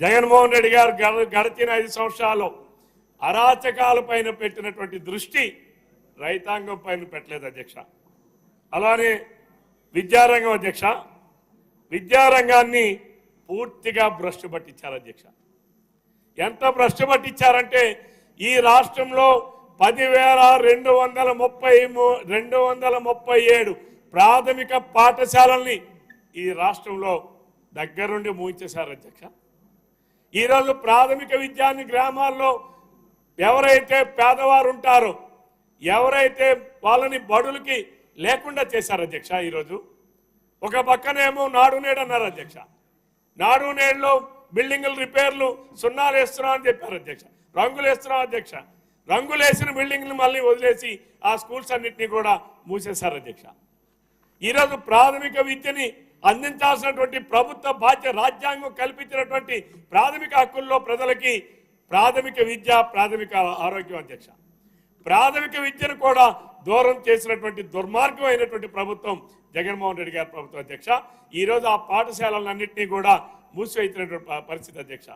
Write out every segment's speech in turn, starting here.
జగన్మోహన్ రెడ్డి గారు గడ- గడిచిన ఐదు సంవత్సరాలు అరాచకాల పైన పెట్టినటువంటి దృష్టి రైతాంగం పైన పెట్టలేదు అధ్యక్ష. అలానే విద్యారంగం అధ్యక్ష విద్యారంగాన్ని పూర్తిగా భ్రష్టు పట్టించారు అధ్యక్ష. ఎంత భ్రష్టు పట్టించారంటే ఈ రాష్ట్రంలో పదివేల రెండు వందల ముప్పై మూ- రెండు వందల ముప్పై ఏడు ప్రాథమిక పాఠశాలల్ని ఈ రాష్ట్రంలో దగ్గరుండి మూయించేశారు అధ్యక్ష. ఈరోజు ప్రాథమిక విద్యాన్ని గ్రామాల్లో ఎవరైతే పేదవారు ఉంటారో ఎవరైతే వాళ్ళని బడులకి లేకుండా చేశారు అధ్యక్ష ఈరోజు ఒక పక్కనేమో నాడు నేడు అన్నారు అధ్యక్ష. నాడు నేడులో బిల్డింగుల రిపేర్లు సున్నాలు వేస్తున్నాం అని చెప్పారు అధ్యక్ష. రంగులు వేస్తున్నాం అధ్యక్ష. రంగులు వేసిన బిల్డింగ్లు మళ్ళీ వదిలేసి ఆ స్కూల్స్ అన్నింటినీ కూడా మూసేశారు అధ్యక్ష. ఈరోజు ప్రాథమిక విద్యని అందించాల్సినటువంటి ప్రభుత్వ బాధ్యత రాజ్యాంగం కల్పించినటువంటి ప్రాథమిక హక్కుల్లో ప్రజలకి ప్రాథమిక విద్య ప్రాథమిక ఆరోగ్యం అధ్యక్ష. ప్రాథమిక విద్యను కూడా దూరం చేసినటువంటి దుర్మార్గమైనటువంటి ప్రభుత్వం జగన్మోహన్ రెడ్డి గారి ప్రభుత్వం అధ్యక్ష. ఈరోజు ఆ పాఠశాలలన్నింటినీ కూడా మూసివేసినటువంటి పరిస్థితి అధ్యక్ష.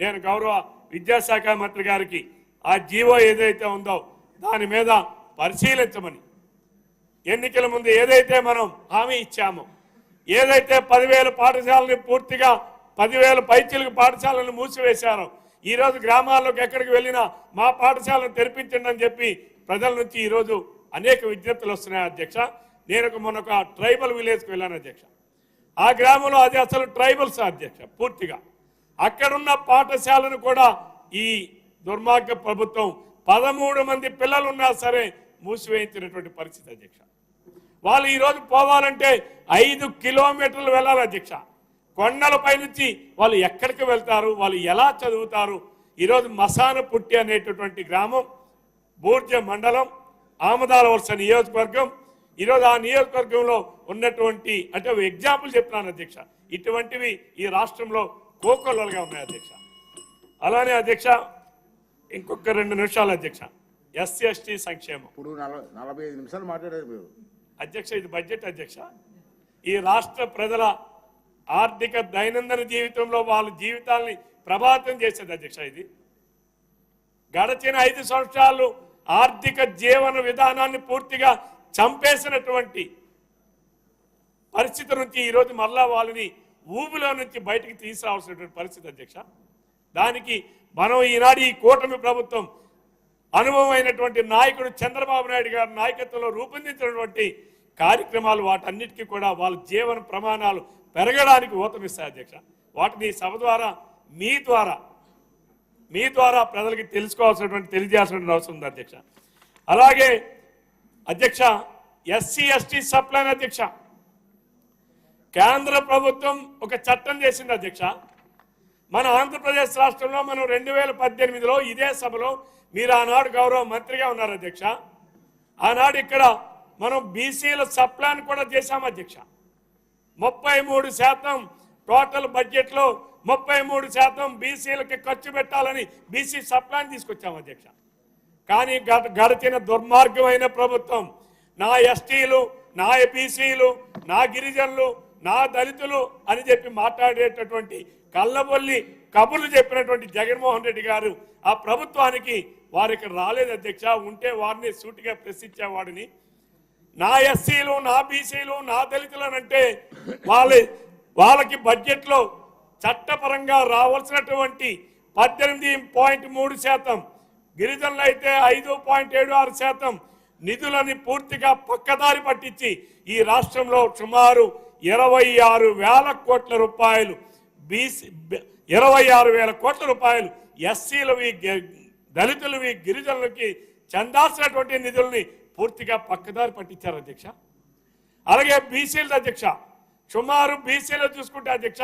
నేను గౌరవ విద్యాశాఖ మంత్రి గారికి ఆ జీవో ఏదైతే ఉందో దాని మీద పరిశీలించమని. ఎన్నికల ముందు ఏదైతే మనం హామీ ఇచ్చామో ఏదైతే పదివేల పాఠశాలని పూర్తిగా పదివేల పైచీలకు పాఠశాలను మూసివేశారు ఈరోజు గ్రామాల్లోకి ఎక్కడికి వెళ్ళినా మా పాఠశాలను తెరిపించండి అని చెప్పి ప్రజల నుంచి ఈరోజు అనేక విజ్ఞప్తులు వస్తున్నాయి అధ్యక్ష. నేను ఒక మొన్న ఒక ట్రైబల్ విలేజ్కి వెళ్ళాను అధ్యక్ష. ఆ గ్రామంలో అది అసలు ట్రైబల్స్ అధ్యక్ష పూర్తిగా. అక్కడున్న పాఠశాలను కూడా ఈ దుర్మార్గ ప్రభుత్వం పదమూడు మంది పిల్లలు ఉన్నా సరే మూసివేయించినటువంటి పరిస్థితి అధ్యక్ష. వాళ్ళు ఈరోజు పోవాలంటే ఐదు కిలోమీటర్లు వెళ్ళాలి అధ్యక్ష. కొండలపై నుంచి వాళ్ళు ఎక్కడికి వెళ్తారు? వాళ్ళు ఎలా చదువుతారు? ఈరోజు మసాన పుట్టి అనేటటువంటి గ్రామం బూర్జ మండలం ఆమదాల వలస నియోజకవర్గం. ఈరోజు ఆ నియోజకవర్గంలో ఉన్నటువంటి అంటే ఎగ్జాంపుల్ చెప్తున్నాను అధ్యక్ష. ఇటువంటివి ఈ రాష్ట్రంలో కోకొల్లలుగా ఉన్నాయి అధ్యక్ష. అలానే అధ్యక్ష ఇంకొక రెండు నిమిషాలు అధ్యక్ష. ఎస్సీ ఎస్టీ సంక్షేమం. ఇప్పుడు నలభై నలభై ఐదు నిమిషాలు మాట్లాడారు మీరు. అధ్యక్ష ఇది బడ్జెట్ అధ్యక్ష. ఈ రాష్ట్ర ప్రజల ఆర్థిక దైనందిన జీవితంలో వాళ్ళ జీవితాల్ని ప్రభావితం చేసేది అధ్యక్ష ఇది. గడచిన ఐదు సంవత్సరాలు ఆర్థిక జీవన విధానాన్ని పూర్తిగా చంపేసినటువంటి పరిస్థితి నుంచి ఈరోజు మరలా వాళ్ళని ఊబిలో నుంచి బయటికి తీసుకురావాల్సినటువంటి పరిస్థితి అధ్యక్ష. దానికి మనం ఈనాడు ఈ కూటమి ప్రభుత్వం అనుభవమైనటువంటి నాయకుడు చంద్రబాబు నాయుడు గారి నాయకత్వంలో రూపొందించినటువంటి కార్యక్రమాలు వాటన్నిటికీ కూడా వాళ్ళ జీవన ప్రమాణాలు పెరగడానికి ఊతమిస్తాయి అధ్యక్ష. వాటిని సభ ద్వారా మీ ద్వారా మీ ద్వారా ప్రజలకి తెలుసుకోవాల్సినటువంటి తెలియజేయాల్సిన అవసరం ఉంది అధ్యక్ష. అలాగే అధ్యక్ష ఎస్సీ ఎస్టీ సప్లైన్ అధ్యక్ష. కేంద్ర ప్రభుత్వం ఒక చట్టం చేసింది అధ్యక్ష. మన ఆంధ్రప్రదేశ్ రాష్ట్రంలో మనం రెండు వేల పద్దెనిమిదిలో ఇదే సభలో మీరు ఆనాడు గౌరవ మంత్రిగా ఉన్నారు అధ్యక్ష. ఆనాడు ఇక్కడ మనం బీసీల సప్లాన్ కూడా చేశాం అధ్యక్ష. ముప్పై మూడు శాతం టోటల్ బడ్జెట్లో ముప్పై మూడు శాతం బీసీలకి ఖర్చు పెట్టాలని బీసీ సప్లాన్ తీసుకొచ్చాం అధ్యక్ష. కానీ గత గడిచిన దుర్మార్గమైన ప్రభుత్వం నా ఎస్టీలు నా బీసీలు నా గిరిజనులు నా దళితులు అని చెప్పి మాట్లాడేటటువంటి కళ్ళబొల్లి కబుర్లు చెప్పినటువంటి జగన్మోహన్ రెడ్డి గారు ఆ ప్రభుత్వానికి వారికి రాలేదు అధ్యక్ష. ఉంటే వారిని సూటిగా ప్రశ్నించేవాడిని. నా ఎస్సీలు నా బీసీలు నా దళితులు అని అంటే వాళ్ళ వాళ్ళకి బడ్జెట్లో చట్టపరంగా రావాల్సినటువంటి పద్దెనిమిది పాయింట్ మూడు శాతం గిరిజనులు అయితే ఐదు పాయింట్ ఏడు ఆరు శాతం నిధులని పూర్తిగా పక్కదారి పట్టించి ఈ రాష్ట్రంలో సుమారు ఇరవై ఆరు వేల కోట్ల రూపాయలు బీసీ ఇరవై ఆరు వేల కోట్ల రూపాయలు ఎస్సీలవి దళితులవి గిరిజనులకి చెందాల్సినటువంటి నిధుల్ని పూర్తిగా పక్కదారి పట్టించారు అధ్యక్ష. అలాగే బీసీల అధ్యక్ష సుమారు బీసీలో చూసుకుంటే అధ్యక్ష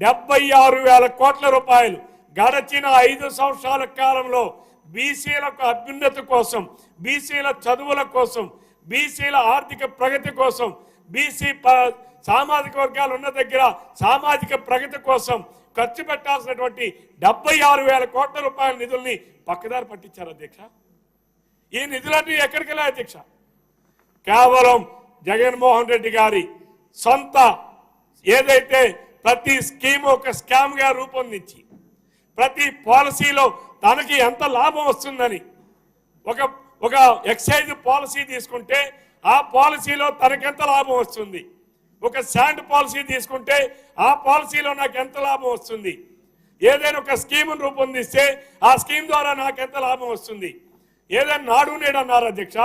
డెబ్బై ఆరు వేల కోట్ల రూపాయలు గడచిన ఐదు సంవత్సరాల కాలంలో బీసీలకు అభ్యున్నతి కోసం బీసీల చదువుల కోసం బీసీల ఆర్థిక ప్రగతి కోసం బీసీ ప- సామాజిక వర్గాలు ఉన్న దగ్గర సామాజిక ప్రగతి కోసం ఖర్చు పెట్టాల్సినటువంటి డెబ్బై ఆరు వేల కోట్ల రూపాయల నిధుల్ని పక్కదారి పట్టించారు అధ్యక్ష. ఈ నిధులన్నీ ఎక్కడికి వెళ్ళాయి అధ్యక్ష? కేవలం జగన్మోహన్ రెడ్డి గారి సొంత ఏదైతే ప్రతి స్కీమ్ ఒక స్కామ్గా రూపొందించి ప్రతి పాలసీలో తనకి ఎంత లాభం వస్తుందని ఒక ఒక ఎక్సైజ్ పాలసీ తీసుకుంటే ఆ పాలసీలో తనకెంత లాభం వస్తుంది? ఒక శాండ్ పాలసీ తీసుకుంటే ఆ పాలసీలో నాకు ఎంత లాభం వస్తుంది? ఏదైనా ఒక స్కీమ్ను రూపొందిస్తే ఆ స్కీమ్ ద్వారా నాకు ఎంత లాభం వస్తుంది? ఏదైనా నాడు నేడు అన్నారు అధ్యక్ష.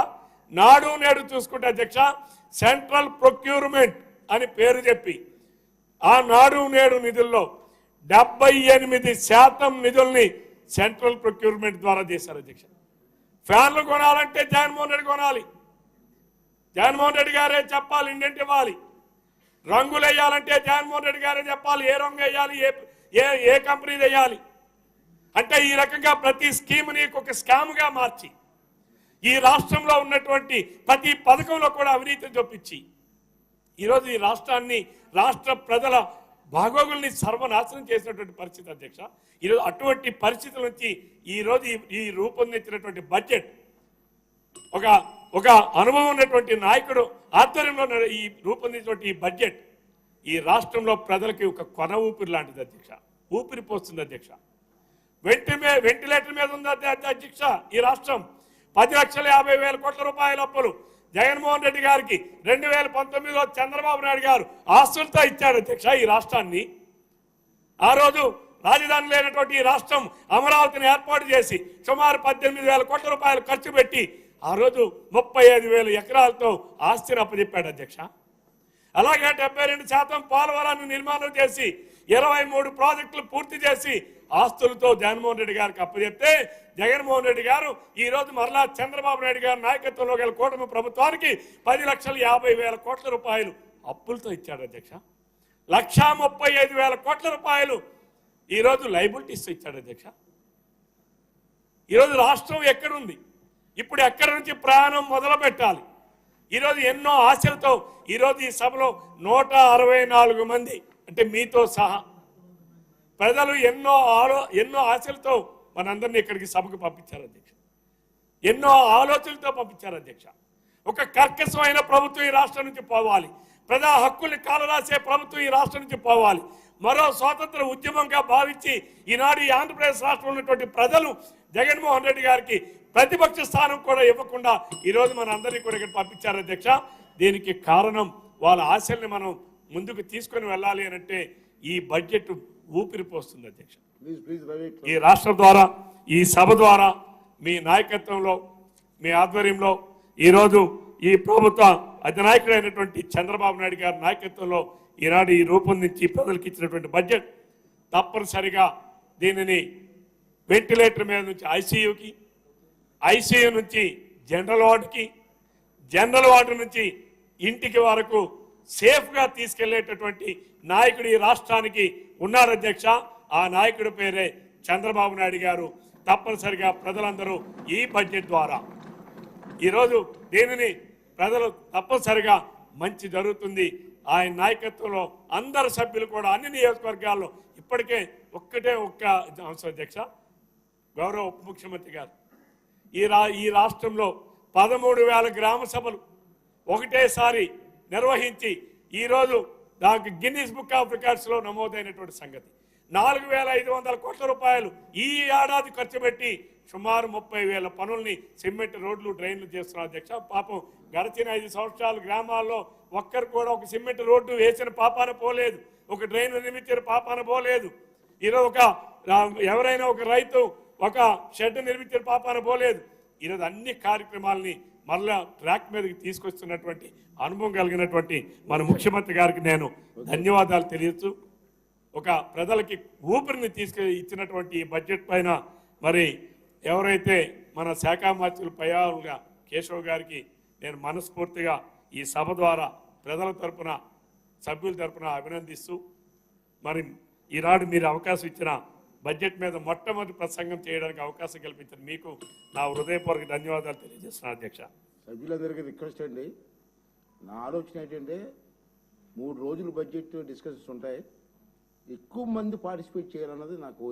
నాడు నేడు చూసుకుంటే అధ్యక్ష సెంట్రల్ ప్రొక్యూర్మెంట్ అని పేరు చెప్పి ఆ నాడు నేడు నిధుల్లో డెబ్బై ఎనిమిది శాతం నిధుల్ని సెంట్రల్ ప్రొక్యూర్మెంట్ ద్వారా చేశారు అధ్యక్ష. ఫ్యాన్లు కొనాలంటే జగన్మోహన్ రెడ్డి కొనాలి. జగన్మోహన్ రెడ్డి గారే చెప్పాలి ఇండెంట్ ఇవ్వాలి. రంగులు వేయాలంటే జగన్మోహన్ రెడ్డి గారే చెప్పాలి ఏ రంగు వేయాలి ఏ ఏ ఏ కంపెనీ వేయాలి అంటే ఈ రకంగా ప్రతి స్కీమ్ని ఒక స్కామ్గా మార్చి ఈ రాష్ట్రంలో ఉన్నటువంటి ప్రతి పథకంలో కూడా అవినీతి చూపించి ఈరోజు ఈ రాష్ట్రాన్ని రాష్ట్ర ప్రజల భాగోగుల్ని సర్వనాశనం చేసినటువంటి పరిస్థితి అధ్యక్ష. ఈరోజు అటువంటి పరిస్థితుల నుంచి ఈరోజు ఈ- ఈ రూపొందించినటువంటి బడ్జెట్ ఒక ఒక అనుభవం ఉన్నటువంటి నాయకుడు ఆధ్వర్యంలో ఉన్న ఈ రూపొందించినటువంటి ఈ బడ్జెట్ ఈ రాష్ట్రంలో ప్రజలకి ఒక కొన ఊపిరి లాంటిది అధ్యక్ష. ఊపిరి పోస్తుంది అధ్యక్ష. వెంటి మీద వెంటిలేటర్ మీద ఉంది అధ్యక్ష ఈ రాష్ట్రం. పది లక్షల యాభై వేల కోట్ల రూపాయల అప్పులు. జగన్మోహన్ రెడ్డి గారికి రెండు వేల పంతొమ్మిదిలో చంద్రబాబు నాయుడు గారు ఆస్తులతో ఇచ్చాడు అధ్యక్ష ఈ రాష్ట్రాన్ని. ఆ రోజు రాజధాని లేనటువంటి ఈ రాష్ట్రం అమరావతిని ఏర్పాటు చేసి సుమారు పద్దెనిమిది వేల కోట్ల రూపాయలు ఖర్చు పెట్టి ఆ రోజు ముప్పై ఐదు వేల ఎకరాలతో ఆస్తిని అప్పచెప్పాడు అధ్యక్ష. అలాగే డెబ్బై రెండు శాతం పోలవరాన్ని నిర్మాణం చేసి ఇరవై మూడు ప్రాజెక్టులు పూర్తి చేసి ఆస్తులతో జగన్మోహన్ రెడ్డి గారికి అప్పచెప్తే జగన్మోహన్ రెడ్డి గారు ఈ రోజు మరలా చంద్రబాబు నాయుడు గారి నాయకత్వంలో గల కూటమి ప్రభుత్వానికి పది లక్షల యాభై వేల కోట్ల రూపాయలు అప్పులతో ఇచ్చాడు అధ్యక్ష. లక్షా ముప్పై ఐదు వేల కోట్ల రూపాయలు ఈరోజు లైబిలిటీస్ ఇచ్చాడు అధ్యక్ష. ఈరోజు రాష్ట్రం ఎక్కడుంది? ఇప్పుడు ఎక్కడి నుంచి ప్రయాణం మొదలు పెట్టాలి ఈరోజు ఎన్నో ఆశలతో ఈరోజు ఈ సభలో నూట అరవై నాలుగు మంది అంటే మీతో సహా ప్రజలు ఎన్నో ఆలో ఎన్నో ఆశలతో మనందరినీ ఇక్కడికి సభకు పంపించారు అధ్యక్ష. ఎన్నో ఆలోచనలతో పంపించారు అధ్యక్ష. ఒక కర్కశమైన ప్రభుత్వం ఈ రాష్ట్రం నుంచి పోవాలి. ప్రజా హక్కుల్ని కాలరాసే ప్రభుత్వం ఈ రాష్ట్రం నుంచి పోవాలి. మరో స్వాతంత్ర ఉద్యమంగా భావించి ఈనాడు ఈ ఆంధ్రప్రదేశ్ రాష్ట్రంలో ఉన్నటువంటి ప్రజలు జగన్మోహన్ రెడ్డి గారికి ప్రతిపక్ష స్థానం కూడా ఇవ్వకుండా ఈరోజు మన అందరినీ కూడా ఇక్కడ పంపించారు అధ్యక్ష. దీనికి కారణం వాళ్ళ ఆశల్ని మనం ముందుకు తీసుకొని వెళ్ళాలి అని అంటే ఈ బడ్జెట్ ఊపిరిపోస్తుంది అధ్యక్ష. ఈ రాష్ట్రం ద్వారా ఈ సభ ద్వారా మీ నాయకత్వంలో మీ ఆధ్వర్యంలో ఈరోజు ఈ ప్రభుత్వ అధినాయకుడైనటువంటి చంద్రబాబు నాయుడు గారి నాయకత్వంలో ఈనాడు ఈ రూపొందించి ప్రజలకు ఇచ్చినటువంటి బడ్జెట్ తప్పనిసరిగా దీనిని వెంటిలేటర్ మీద నుంచి ఐసీయూకి ఐసీయూ నుంచి జనరల్ వార్డుకి జనరల్ వార్డు నుంచి ఇంటికి వరకు సేఫ్గా తీసుకెళ్ళేటటువంటి నాయకుడు ఈ రాష్ట్రానికి ఉన్నారు అధ్యక్ష. ఆ నాయకుడి పేరే చంద్రబాబు నాయుడు గారు. తప్పనిసరిగా ప్రజలందరూ ఈ బడ్జెట్ ద్వారా. ఈరోజు దీనిని ప్రజలు తప్పనిసరిగా మంచి జరుగుతుంది. ఆయన నాయకత్వంలో అందరు సభ్యులు కూడా అన్ని నియోజకవర్గాల్లో ఇప్పటికే ఒక్కటే ఒక్క అధ్యక్ష. గౌరవ ఉప ముఖ్యమంత్రి గారు. ఈ రా ఈ రాష్ట్రంలో పదమూడు వేల గ్రామ సభలు ఒకటేసారి నిర్వహించి ఈరోజు దానికి గిన్నీస్ బుక్ ఆఫ్ రికార్డ్స్లో నమోదైనటువంటి సంగతి. నాలుగు వేల ఐదు వందల కోట్ల రూపాయలు ఈ ఏడాది ఖర్చు పెట్టి సుమారు ముప్పై వేల పనుల్ని సిమెంట్ రోడ్లు డ్రైన్లు చేస్తున్న అధ్యక్ష పాపం గడిచిన ఐదు సంవత్సరాలు గ్రామాల్లో ఒక్కరు కూడా ఒక సిమెంట్ రోడ్డు వేసిన పాపాన పోలేదు. ఒక డ్రైన్ నిర్మించిన పాపాన పోలేదు. ఈరోజు ఒక ఎవరైనా ఒక రైతు ఒక షెడ్ నిర్మించిన పాపాన పోలేదు. ఈరోజు అన్ని కార్యక్రమాలని మరలా ట్రాక్ మీదకి తీసుకొస్తున్నటువంటి అనుభవం కలిగినటువంటి మన ముఖ్యమంత్రి గారికి నేను ధన్యవాదాలు తెలియచ్చు ఒక ప్రజలకి ఊపిరిని తీసుకు ఇచ్చినటువంటి ఈ బడ్జెట్ పైన మరి ఎవరైతే మన శాఖ మార్చులు పయాలుగా కేశవ్ గారికి నేను మనస్ఫూర్తిగా ఈ సభ ద్వారా ప్రజల తరపున సభ్యుల తరపున అభినందిస్తూ మరి ఈనాడు మీరు అవకాశం ఇచ్చిన బడ్జెట్ మీద మొట్టమొదటి ప్రసంగం చేయడానికి అవకాశం కల్పించిన మీకు నా హృదయపూర్వక ధన్యవాదాలు తెలియజేస్తున్నాను అధ్యక్ష. సభ్యులందరికీ రిక్వెస్ట్ అండి. నా ఆలోచన ఏంటంటే మూడు రోజులు బడ్జెట్ డిస్కషన్స్ ఉంటాయి. ఎక్కువ మంది పార్టిసిపేట్ చేయాలన్నది నా కోరిక.